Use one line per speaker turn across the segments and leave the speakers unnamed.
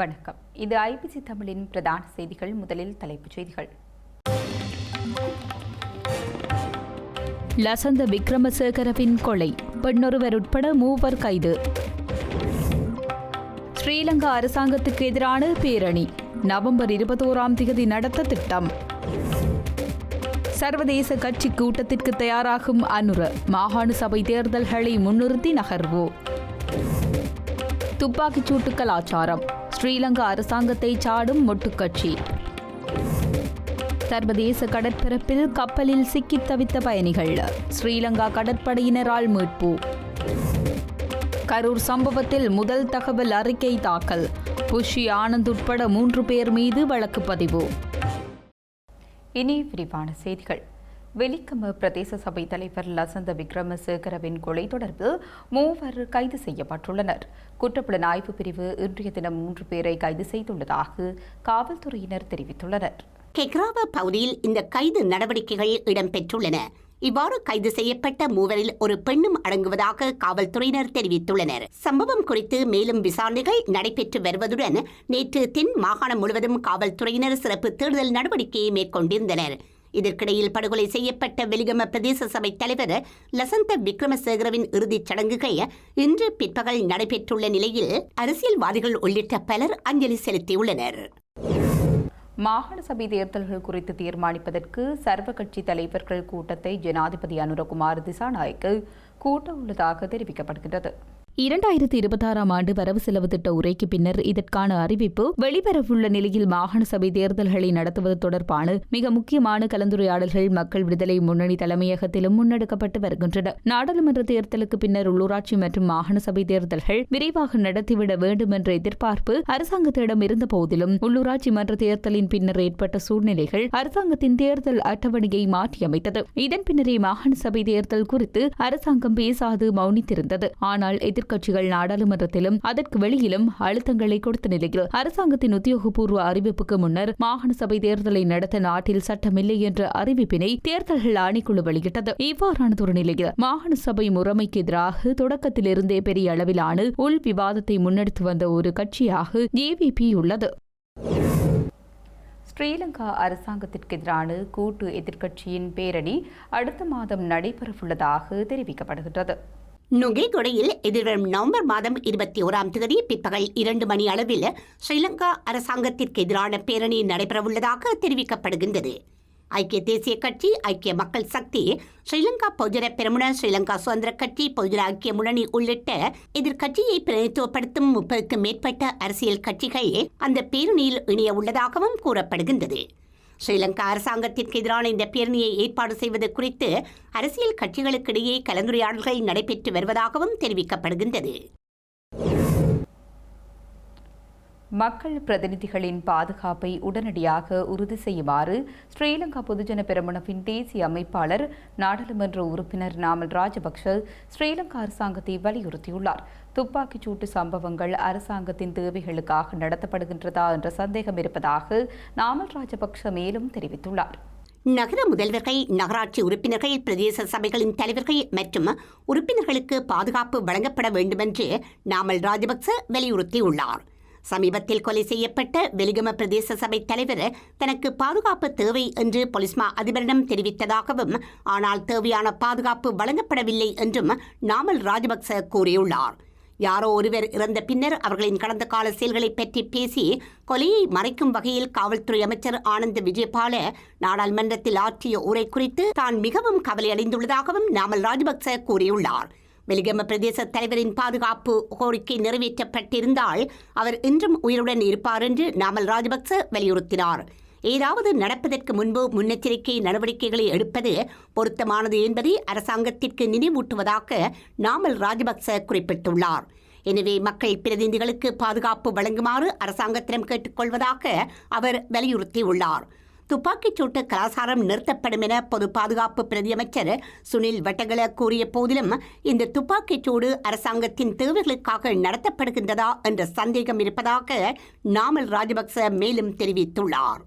வணக்கம். இது ஐபிசி தமிழின் பிரதான செய்திகள். முதலில் தலைப்புச் செய்திகள். லசந்த விக்ரமசேகரவின் கொலை. பெண்ணொருவர் உட்பட மூவர் கைது. ஸ்ரீலங்கா அரசாங்கத்துக்கு எதிரான பேரணி. நவம்பர் இருபத்தோராம் தேதி நடத்த திட்டம். சர்வதேச கட்சி கூட்டத்திற்கு தயாராகும் அனுர. மாகாண சபை தேர்தல்களை முன்னிறுத்தி நகர்வு. துப்பாக்கிச் சூட்டு கலாச்சாரம். ஸ்ரீலங்கா அரசாங்கத்தை சாடும் மொட்டுக்கட்சி சர்வதேச கடற்பரப்பில் கப்பலில் சிக்கித் தவித்த பயணிகள். ஸ்ரீலங்கா கடற்படையினரால் மீட்பு. கரூர் சம்பவத்தில் முதல் தகவல் அறிக்கை தாக்கல். புஷி ஆனந்த் உட்பட மூன்று பேர் மீது வழக்கு பதிவு. இனி விரிவான செய்திகள். வெலிக்கம பிரதேச சபை தலைவர் லசந்த விக்ரமசேகரவின் கொலை தொடர்பில் மூவர் கைது செய்யப்பட்டுள்ளனர். குற்றப்புலனாய்வு பிரிவு இன்றைய தினம் மூன்று பேரை கைது செய்துள்ளதாக காவல்துறையினர் தெரிவித்துள்ளனர்.
கெக்ராவ பகுதியில் இந்த கைது நடவடிக்கைகள் இடம்பெற்றுள்ளன. இவ்வாறு கைது செய்யப்பட்ட மூவரில் ஒரு பெண்ணும் அடங்குவதாக காவல்துறையினர் தெரிவித்துள்ளனர். சம்பவம் குறித்து மேலும் விசாரணைகள் நடைபெற்று வருவதுடன் நேற்று தென் மாகாணம் முழுவதும் காவல்துறையினர் சிறப்பு தேடுதல் நடவடிக்கையை மேற்கொண்டிருந்தனர். இதற்கிடையில் படுகொலை செய்யப்பட்ட வெலிகம பிரதேச சபை தலைவர் லசந்த விக்ரமசேகரவின் இறுதிச் சடங்குகள் இன்று பிற்பகல் நடைபெற்றுள்ள நிலையில் அரசியல்வாதிகள் உள்ளிட்ட பலர் அஞ்சலி செலுத்தியுள்ளனர்.
மாகாண சபை தேர்தல்கள் குறித்து தீர்மானிப்பதற்கு சர்வ கட்சி தலைவர்கள் கூட்டத்தை ஜனாதிபதி அனுரகுமார் திசாநாயக்கு கூட்ட உள்ளதாக தெரிவிக்கப்படுகிறது இரண்டாயிரத்தி இருபத்தாறாம் ஆண்டு வரவு செலவு திட்ட உரைக்கு பின்னர் இதற்கான அறிவிப்பு வெளிவரவுள்ள நிலையில் மாகாண சபை தேர்தல்களை நடத்துவது தொடர்பான மிக முக்கியமான கலந்துரையாடல்கள் மக்கள் விடுதலை முன்னணி தலைமையகத்திலும் முன்னெடுக்கப்பட்டு வருகின்றன. நாடாளுமன்ற தேர்தலுக்கு பின்னர் உள்ளூராட்சி மற்றும் மாகாண சபை தேர்தல்கள் விரைவாக நடத்திவிட வேண்டும் என்ற எதிர்பார்ப்பு அரசாங்கத்திடம் இருந்த போதிலும் உள்ளூராட்சி மன்ற தேர்தலின் பின்னர் ஏற்பட்ட சூழ்நிலைகள் அரசாங்கத்தின் தேர்தல் அட்டவணையை மாற்றியமைத்தது. இதன் பின்னரே மாகாண சபை தேர்தல் குறித்து அரசாங்கம் பேசாது மௌனித்திருந்தது. ஆனால் எதிர்க்கட்சிகள் நாடாளுமன்றத்திலும் அதற்கு வெளியிலும் அழுத்தங்களை கொடுத்த நிலையில் அரசாங்கத்தின் உத்தியோகபூர்வ அறிவிப்புக்கு முன்னர் மாகாண சபை தேர்தலை நடத்த நாட்டில் சட்டமில்லை என்ற அறிவிப்பினை தேர்தல்கள் ஆணைக்குழு வெளியிட்டது. இவ்வாறானதொரு நிலையில் மாகாண சபை முறைமைக்கு எதிராக தொடக்கத்திலிருந்தே பெரிய அளவிலான உள் விவாதத்தை முன்னெடுத்து வந்த ஒரு கட்சியாக ஏவிபி உள்ளது. ஸ்ரீலங்கா அரசாங்கத்திற்கு எதிரான கூட்டு எதிர்க்கட்சியின் பேரணி அடுத்த மாதம் நடைபெறவுள்ளதாக தெரிவிக்கப்படுகின்றது.
நுகேகொடையில் எதிர்வரும் நவம்பர் மாதம் இருபத்தி ஓராம் தேதி பிற்பகல் இரண்டு மணி அளவில் ஸ்ரீலங்கா அரசாங்கத்திற்கு எதிரான பேரணி நடைபெறவுள்ளதாக தெரிவிக்கப்படுகின்றது. ஐக்கிய தேசிய கட்சி ஐக்கிய மக்கள் சக்தி ஸ்ரீலங்கா பொதுஜன பெருமுன ஸ்ரீலங்கா சுதந்திர கட்சி பொதுஜன ஐக்கிய முன்னணி உள்ளிட்ட எதிர்க்கட்சியை பிரதித்துவப்படுத்தும் முப்பதுக்கும் மேற்பட்ட அரசியல் கட்சிகள் அந்த பேரணியில் இணைய உள்ளதாகவும் கூறப்படுகின்றது. ஸ்ரீலங்கா அரசாங்கத்திற்கு எதிரான இந்த பேரணியை ஏற்பாடு செய்வது குறித்து அரசியல் கட்சிகளுக்கிடையே கலந்துரையாடல்கள் நடைபெற்று வருவதாகவும் தெரிவிக்கப்படுகின்றது.
மக்கள் பிரதிநிதிகளின் பாதுகாப்பை உடனடியாக உறுதி செய்யுமாறு ஸ்ரீலங்கா பொதுஜன பெருமனவின் தேசிய அமைப்பாளர் நாடாளுமன்ற உறுப்பினர் நாமல் ராஜபக்ஷ ஸ்ரீலங்கா அரசாங்கத்தை வலியுறுத்தியுள்ளார். துப்பாக்கிச் சூட்டு சம்பவங்கள் அரசாங்கத்தின் தேவைகளுக்காக நடத்தப்படுகின்றதா என்ற சந்தேகம் இருப்பதாக நாமல் ராஜபக்ஷ மேலும் தெரிவித்துள்ளார்.
நகர முதல்வர்கள் நகராட்சி உறுப்பினர்கள் பிரதேச சபைகளின் தலைவர்கள் மற்றும் உறுப்பினர்களுக்கு பாதுகாப்பு வழங்கப்பட வேண்டுமென்று நாமல் ராஜபக்ச வலியுறுத்தியுள்ளார். சமீபத்தில் கொலை செய்யப்பட்ட வெலிகம பிரதேச சபை தலைவர் தனக்கு பாதுகாப்பு தேவை என்று பொலிஸ்மா அதிபரிடம் தெரிவித்ததாகவும் ஆனால் தேவையான பாதுகாப்பு வழங்கப்படவில்லை என்றும் நாமல் ராஜபக்ச கூறியுள்ளார். யாரோ ஒருவர் இறந்த பின்னர் அவர்களின் கடந்த கால செயல்களை பற்றி பேசி கொலையை மறைக்கும் வகையில் காவல்துறை அமைச்சர் ஆனந்த் விஜயபால நாடாளுமன்றத்தில் ஆற்றிய உரை குறித்து தான் மிகவும் கவலையடைந்துள்ளதாகவும் நாமல் ராஜபக்ச கூறியுள்ளார். வெலிகம பிரதேச தலைவரின் பாதுகாப்பு கோரிக்கை நிறைவேற்றப்பட்டிருந்தால் அவர் இன்றும் உயிருடன் இருப்பார் என்று நாமல் ராஜபக்ச வலியுறுத்தினார். ஏதாவது நடப்பதற்கு முன்பு முன்னெச்சரிக்கை நடவடிக்கைகளை எடுப்பது பொருத்தமானது என்பதை அரசாங்கத்திற்கு நினைவூட்டுவதாக நாமல் ராஜபக்ச குறிப்பிட்டுள்ளார். எனவே மக்கள் பிரதிநிதிகளுக்கு பாதுகாப்பு வழங்குமாறு அரசாங்கத்திடம் கேட்டுக்கொள்வதாக அவர் வலியுறுத்தியுள்ளார். துப்பாக்கிச் சூட்டு கலாசாரம் நிறுத்தப்படும் என பொது பாதுகாப்பு பிரதியமைச்சர் சுனில் வட்டகல கூறிய போதிலும் இந்த துப்பாக்கிச் சூடு அரசாங்கத்தின் தேவைகளுக்காக நடத்தப்படுகின்றதா என்ற சந்தேகம் இருப்பதாக நாமல் ராஜபக்ச மேலும் தெரிவித்துள்ளார்.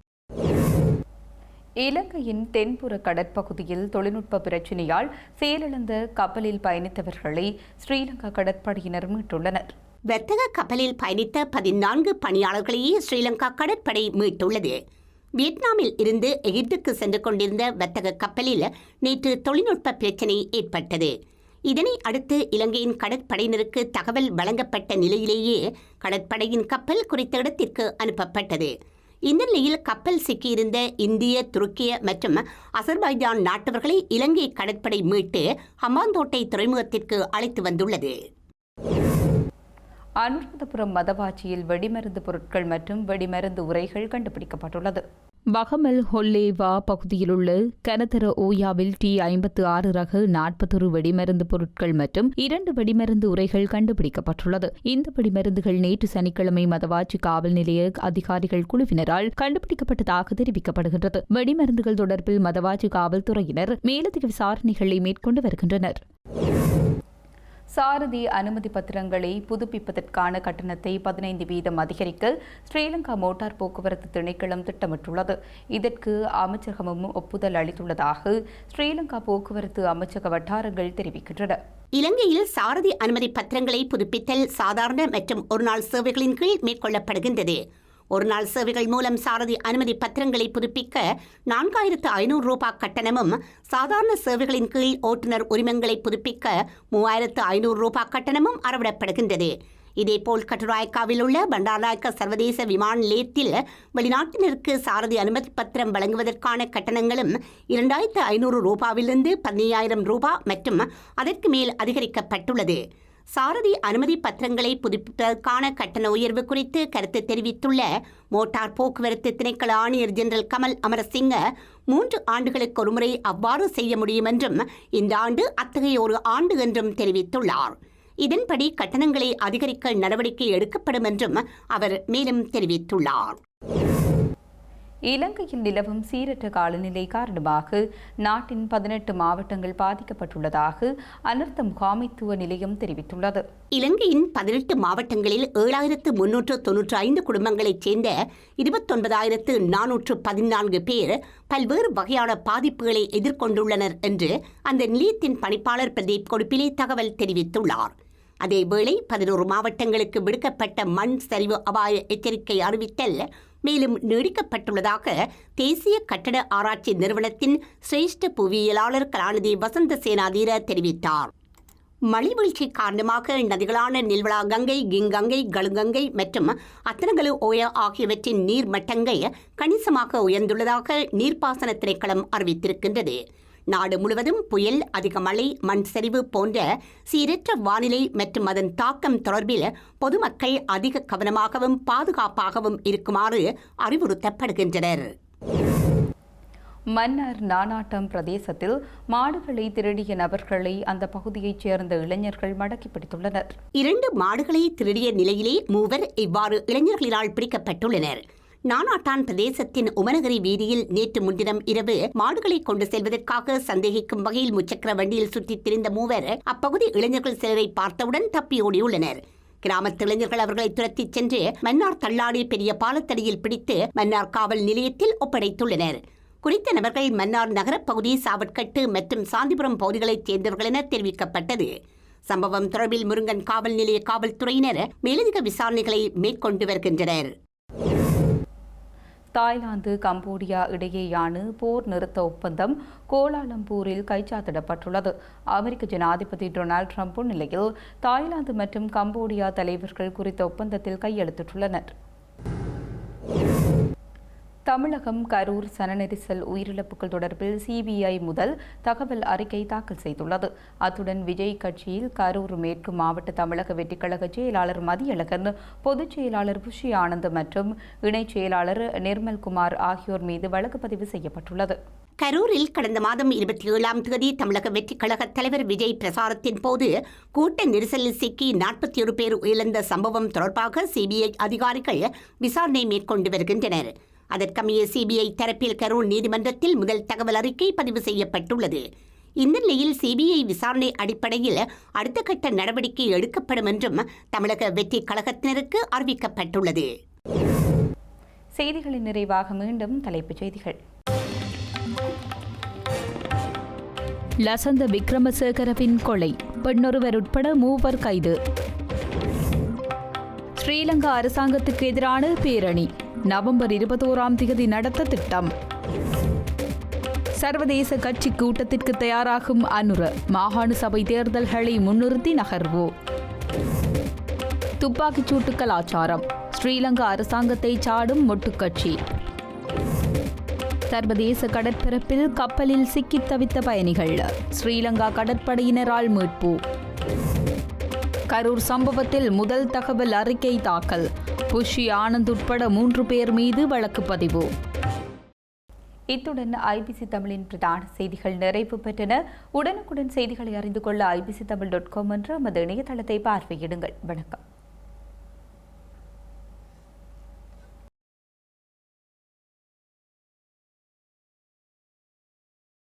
இலங்கையின் தென்புற கடற்பகுதியில் தொழில்நுட்ப பிரச்சினையால் செயலிழந்த கப்பலில் பயணித்தவர்களை ஸ்ரீலங்கா கடற்படையினர் மீட்டுள்ளனர்.
வர்த்தக கப்பலில் பயணித்த பதினான்கு பணியாளர்களையே ஸ்ரீலங்கா கடற்படை மீட்டுள்ளது. வியட்நாமில் இருந்து எகிப்துக்கு சென்று கொண்டிருந்த வர்த்தக கப்பலில் நேற்று தொழில்நுட்ப பிரச்சினை ஏற்பட்டது. இதனை அடுத்து இலங்கையின் கடற்படையினருக்கு தகவல் வழங்கப்பட்ட நிலையிலேயே கடற்படையின் கப்பல் குறித்த இடத்திற்கு அனுப்பப்பட்டது. இந்நிலையில் கப்பல் சிக்கியிருந்த இந்திய துருக்கிய மற்றும் அசர்பைஜான் நாட்டவர்களை இலங்கை கடற்படை மீட்டு ஹம்பாந்தோட்டை துறைமுகத்திற்கு அழைத்து வந்துள்ளது.
அனுராதபுரம் மதவாச்சியில் வெடிமருந்து பொருட்கள் மற்றும் வெடிமருந்து உரைகள் கண்டுபிடிக்கப்பட்டுள்ளது. பகமல் ஹொல்லேவா பகுதியிலுள்ள கனதர ஓயாவில் டி ஐம்பத்து ஆறு ரக நாற்பத்தொரு வெடிமருந்து பொருட்கள் மற்றும் இரண்டு வெடிமருந்து உரைகள் கண்டுபிடிக்கப்பட்டுள்ளது. இந்த வெடிமருந்துகள் நேற்று சனிக்கிழமை மதவாச்சி காவல் நிலைய அதிகாரிகள் குழுவினரால் கண்டுபிடிக்கப்பட்டதாக தெரிவிக்கப்படுகின்றது. வெடிமருந்துகள் தொடர்பில் மதவாச்சி காவல்துறையினர் மேலதிக விசாரணைகளை மேற்கொண்டு வருகின்றனர். சாரதி அனுமதி பத்திரங்களை புதுப்பிப்பதற்கான கட்டணத்தை பதினைந்து வீதம் அதிகரிக்க ஸ்ரீலங்கா மோட்டார் போக்குவரத்து திணைக்களம் திட்டமிட்டுள்ளது. இதற்கு அமைச்சகமும் ஒப்புதல் அளித்துள்ளதாக ஸ்ரீலங்கா போக்குவரத்து அமைச்சக வட்டாரங்கள் தெரிவிக்கின்றன.
இலங்கையில் சாரதி அனுமதி பத்திரங்களை புதுப்பித்தல் சாதாரண மற்றும் ஒருநாள் சேவைகளின் கீழ் மேற்கொள்ளப்படுகின்றது. ஒருநாள் சேவைகள் மூலம் சாரதி அனுமதி பத்திரங்களை புதுப்பிக்க நான்காயிரத்து ஐநூறு ரூபாய் கட்டணமும் சாதாரண சேவைகளின் கீழ் ஓட்டுநர் உரிமங்களை புதுப்பிக்க மூவாயிரத்து ஐநூறு ரூபாய் கட்டணமும் அறவிடப்படுகின்றது. இதேபோல் கட்டுராயக்காவில் உள்ள பண்டாரநாயக்க சர்வதேச விமான நிலையத்தில் வெளிநாட்டினருக்கு சாரதி அனுமதி பத்திரம் வழங்குவதற்கான கட்டணங்களும் இரண்டாயிரத்து ஐநூறு ரூபாவிலிருந்து பதினையாயிரம் ரூபாய் மற்றும் அதற்கு மேல் அதிகரிக்கப்பட்டுள்ளது. சாரதி அனுமதி பத்திரங்களை புதுப்பிப்பதற்கான கட்டண உயர்வு குறித்து கருத்து தெரிவித்துள்ள மோட்டார் போக்குவரத்து திணைக்கள ஆணையர் ஜெனரல் கமல் அமரசிங்க மூன்று ஆண்டுகளுக்கு ஒருமுறை அவ்வாறு செய்ய முடியும் என்றும் இந்த ஆண்டு அத்தகைய ஒரு ஆண்டு என்றும் தெரிவித்துள்ளார். இதன்படி கட்டணங்களை அதிகரிக்க நடவடிக்கை எடுக்கப்படும் என்றும் அவர் மேலும் தெரிவித்துள்ளார்.
இலங்கையில் நிலவும் சீரற்ற காலநிலை காரணமாக நாட்டின் பதினெட்டு மாவட்டங்கள் பாதிக்கப்பட்டுள்ளதாக அனர்த்த முகாமைத்துவ நிலையம் தெரிவித்துள்ளது.
இலங்கையின் பதினெட்டு மாவட்டங்களில் ஏழாயிரத்து முன்னூற்று தொன்னூற்று ஐந்து குடும்பங்களைச் சேர்ந்த இருபத்தொன்பதாயிரத்து நானூற்று பதினான்கு பேர் பல்வேறு வகையான பாதிப்புகளை எதிர்கொண்டுள்ளனர் என்று அந்த நிலையத்தின் பணிப்பாளர் பிரதீப் கொடுப்பிலே தகவல் தெரிவித்துள்ளார். அதேவேளை பதினோரு மாவட்டங்களுக்கு விடுக்கப்பட்ட மண் சரிவு அபாய எச்சரிக்கை அறிவித்தல் மேலும் நீடிக்கப்பட்டுள்ளதாக தேசிய கட்டட ஆராய்ச்சி நிறுவனத்தின் சிரேஷ்ட புவியியலாளர் கலாநிதி வசந்த சேனாதீர தெரிவித்தார். மழைவீழ்ச்சி காரணமாக நதிகளான நில்வளா கங்கை கிங்கங்கை கழுங்கங்கை மற்றும் அத்தனகலு ஓயா ஆகியவற்றின் நீர்மட்டங்கள் கணிசமாக உயர்ந்துள்ளதாக நீர்ப்பாசன திணைக்களம் அறிவித்திருக்கின்றது. நாடு முழுவதும் புயல் அதிக மழை மண் சரிவு போன்ற சீரற்ற வானிலை மற்றும் அதன் தாக்கம் தொடர்பில் பொதுமக்கள் அதிக கவனமாகவும் பாதுகாப்பாகவும் இருக்குமாறு அறிவுறுத்தப்படுகின்றனர்.
மன்னார் நானாட்டம் பிரதேசத்தில் மாடுகளை திருடிய நபர்களை அந்த பகுதியைச் சேர்ந்த இளைஞர்கள் மடக்கி பிடித்துள்ளனர்.
இரண்டு மாடுகளை திருடிய நிலையிலே மூவர் இவ்வாறு இளைஞர்களினால் பிடிக்கப்பட்டுள்ளனர். நானாட்டான் பிரதேசத்தின் உமனகிரி வீதியில் நேற்று முன்தினம் இரவு மாடுகளை கொண்டு செல்வதற்காக சந்தேகிக்கும் வகையில் முச்சக்கர வண்டியில் சுற்றித் திரிந்த மூவர் அப்பகுதி இளைஞர்கள் சிலரை பார்த்தவுடன் தப்பி ஓடியுள்ளனர். கிராமத்து இளைஞர்கள் அவர்களை துரத்திச் சென்று மன்னார் தள்ளாடி பெரிய பாலத்தடியில் பிடித்து மன்னார் காவல் நிலையத்தில் ஒப்படைத்துள்ளனர். குறித்த நபர்கள் மன்னார் நகரப்பகுதி சாவட்கட்டு மற்றும் சாந்திபுரம் பகுதிகளைச் சேர்ந்தவர்கள் என தெரிவிக்கப்பட்டது. சம்பவம் தொடர்பில் முருங்கன் காவல் நிலைய காவல்துறையினர் மேலதிக விசாரணைகளை மேற்கொண்டு வருகின்றனர்.
தாய்லாந்து கம்போடியா இடையேயான போர் நிறுத்த ஒப்பந்தம் கோலாலம்பூரில் கைச்சாத்திடப்பட்டுள்ளது. அமெரிக்க ஜனாதிபதி டொனால்ட் ட்ரம்ப் முன்னிலையில் தாய்லாந்து மற்றும் கம்போடியா தலைவர்கள் குறித்த ஒப்பந்தத்தில் கையெழுத்திட்டுள்ளனர். தமிழகம் கரூர் சனநெரிசல் உயிரிழப்புகள் தொடர்பில் சிபிஐ முதல் தகவல் அறிக்கை தாக்கல் செய்துள்ளது. அத்துடன் விஜய் கட்சியில் கரூர் மேற்கு மாவட்ட தமிழக வெற்றிக்கழக செயலாளர் மதியழகன் பொதுச் செயலாளர் புஷி ஆனந்த் மற்றும் இணைச் செயலாளர் நிர்மல்குமார் ஆகியோர் மீது வழக்கு பதிவு செய்யப்பட்டுள்ளது.
கரூரில் கடந்த மாதம் இருபத்தி ஏழாம் தேதி தமிழக வெற்றிக் கழக தலைவர் விஜய் பிரசாரத்தின் போது கூட்ட நெரிசலில் சிக்கி நாற்பத்தி ஒரு பேர் உயிரிழந்த சம்பவம் தொடர்பாக சிபிஐ அதிகாரிகள் விசாரணை மேற்கொண்டு வருகின்றனர். அதற்கமைய சிபிஐ தரப்பில் கரூர் நீதிமன்றத்தில் முதல் தகவல் அறிக்கை பதிவு செய்யப்பட்டுள்ளது. இந்த நிலையில் சிபிஐ விசாரணை அடிப்படையில் அடுத்த கட்ட நடவடிக்கை எடுக்கப்படும் என்றும் தமிழக வெற்றிக் கழகத்தினருக்கு அறிவிக்கப்பட்டுள்ளது.
செய்திகளின் நிறைவாக மீண்டும் தலைப்புச் செய்திகள். லசந்த விக்ரமசேகரவின் கொலை. பெண்ணொருவர் உட்பட மூவர் கைது. ஸ்ரீலங்கா அரசாங்கத்துக்கு எதிரான பேரணி. நவம்பர் இருபத்தோராம் தேதி நடத்த திட்டம். சர்வதேச கட்சி கூட்டத்திற்கு தயாராகும் அனுர மாகாண சபை தேர்தல்களை முன்னிறுத்தி நகர்வு. துப்பாக்கிச் சூட்டு கலாச்சாரம் ஸ்ரீலங்கா அரசாங்கத்தை சாடும் மொட்டுக்கட்சி சர்வதேச கடற்பரப்பில் கப்பலில் சிக்கித் தவித்த பயணிகள் ஸ்ரீலங்கா கடற்படையினரால் மீட்பு. கரூர் சம்பவத்தில் முதல் தகவல் அறிக்கை தாக்கல். புஷி ஆனந்த் உட்பட மூன்று பேர் மீது வழக்கு பதிவு. இத்துடன் ஐபிசி தமிழின் பிரதான செய்திகள் நிறைவு பெற்றன. உடனுக்குடன் செய்திகளை அறிந்து கொள்ள ஐபிசி தமிழ் டாட் காம் என்ற நமது இணையதளத்தை பார்வையிடுங்கள். வணக்கம்.